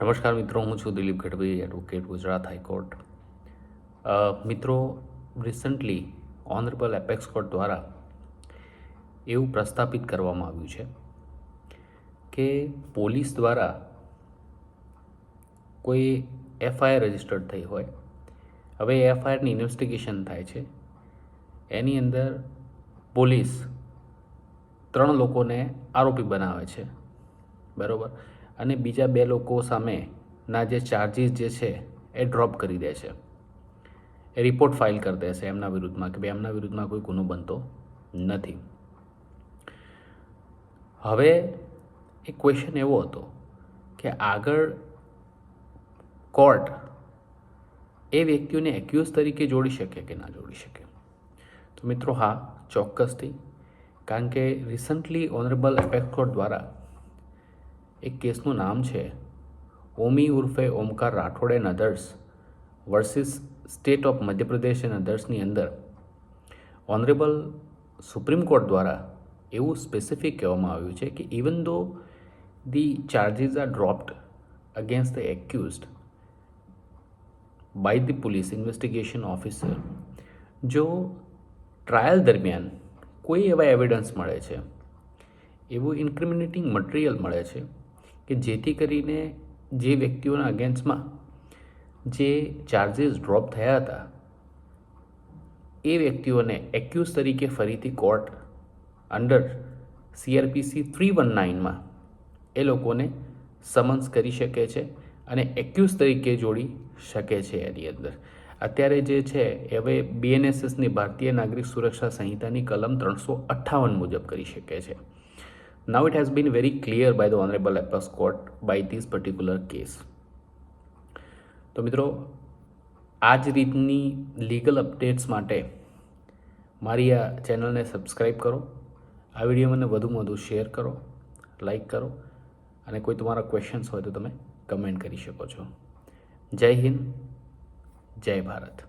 નમસ્કાર મિત્રો, હું છું Dilip Gadhvi advocate Gujarat high court. મિત્રો રિસન્ટલી ઓનરેબલ એપેક્સ કોર્ટ દ્વારા એવું પ્રસ્થાપિત કરવામાં આવ્યું છે કે પોલીસ દ્વારા કોઈ એફઆઈઆર રજિસ્ટર્ડ થઈ હોય, હવે એફઆઈઆરની ઇન્વેસ્ટિગેશન થાય છે. એની અંદર પોલીસ ત્રણ લોકોને આરોપી બનાવે છે. બરાબર? અને બીજા બે લોકો સામેના જે ચાર્જીસ જે છે એ ડ્રોપ કરી દે છે. એ રિપોર્ટ ફાઇલ કરી છે એમના વિરુદ્ધમાં કે ભાઈ એમના વિરુદ્ધમાં કોઈ ગુનો બનતો નથી. હવે એક ક્વેશ્ચન એવો હતો કે આગળ કોર્ટ એ વ્યક્તિઓને એક્યુઝ તરીકે જોડી શકે કે ના જોડી શકે? તો મિત્રો હા, ચોક્કસથી. કારણ કે રિસન્ટલી ઓનરેબલ એપેક્સ કોર્ટ દ્વારા એક કેસનું નામ છે. ઓમી ઉર્ફે Omkar Rathod and others versus state of Madhya Pradesh and અધર્સની અંદર. ઓનરેબલ સુપ્રીમ કોર્ટ દ્વારા એવું સ્પેસિફિક કહેવામાં આવ્યું છે કે even though the charges are dropped against the accused by the police investigation officer જો ટ્રાયલ દરમિયાન કોઈ એવા એવિડન્સ મળે છે, એવું ઇન્ક્રિમિનેટિંગ મટીરિયલ મળે છે કે જેથી કરીને જે વ્યક્તિઓના અગેન્સ્ટમાં જે ચાર્જીસ ડ્રોપ થયા હતા, એ વ્યક્તિઓને એક્યુઝ તરીકે ફરીથી court under CrPC three one નાઇનમાં એ લોકોને સમન્સ કરી શકે છે અને એક્યુઝ તરીકે જોડી શકે છે એની અંદર. અત્યારે જે છે, હવે બીએનએસએસની ભારતીય નાગરિક સુરક્ષા સંહિતાની કલમ ત્રણસો અઠ્ઠાવન મુજબ કરી શકે છે. Now it has been very clear by the Honorable apex Court by this particular case તો મિત્રો આ જ રીતની લીગલ અપડેટ્સ માટે મારી આ ચેનલને સબસ્ક્રાઈબ કરો આ વીડિયો મને વધુમાં વધુ શેર કરો લાઈક કરો અને કોઈ તમારા ક્વેશ્ચન્સ હોય તો તમે કમેન્ટ કરી શકો છો જય હિન્દ જય ભારત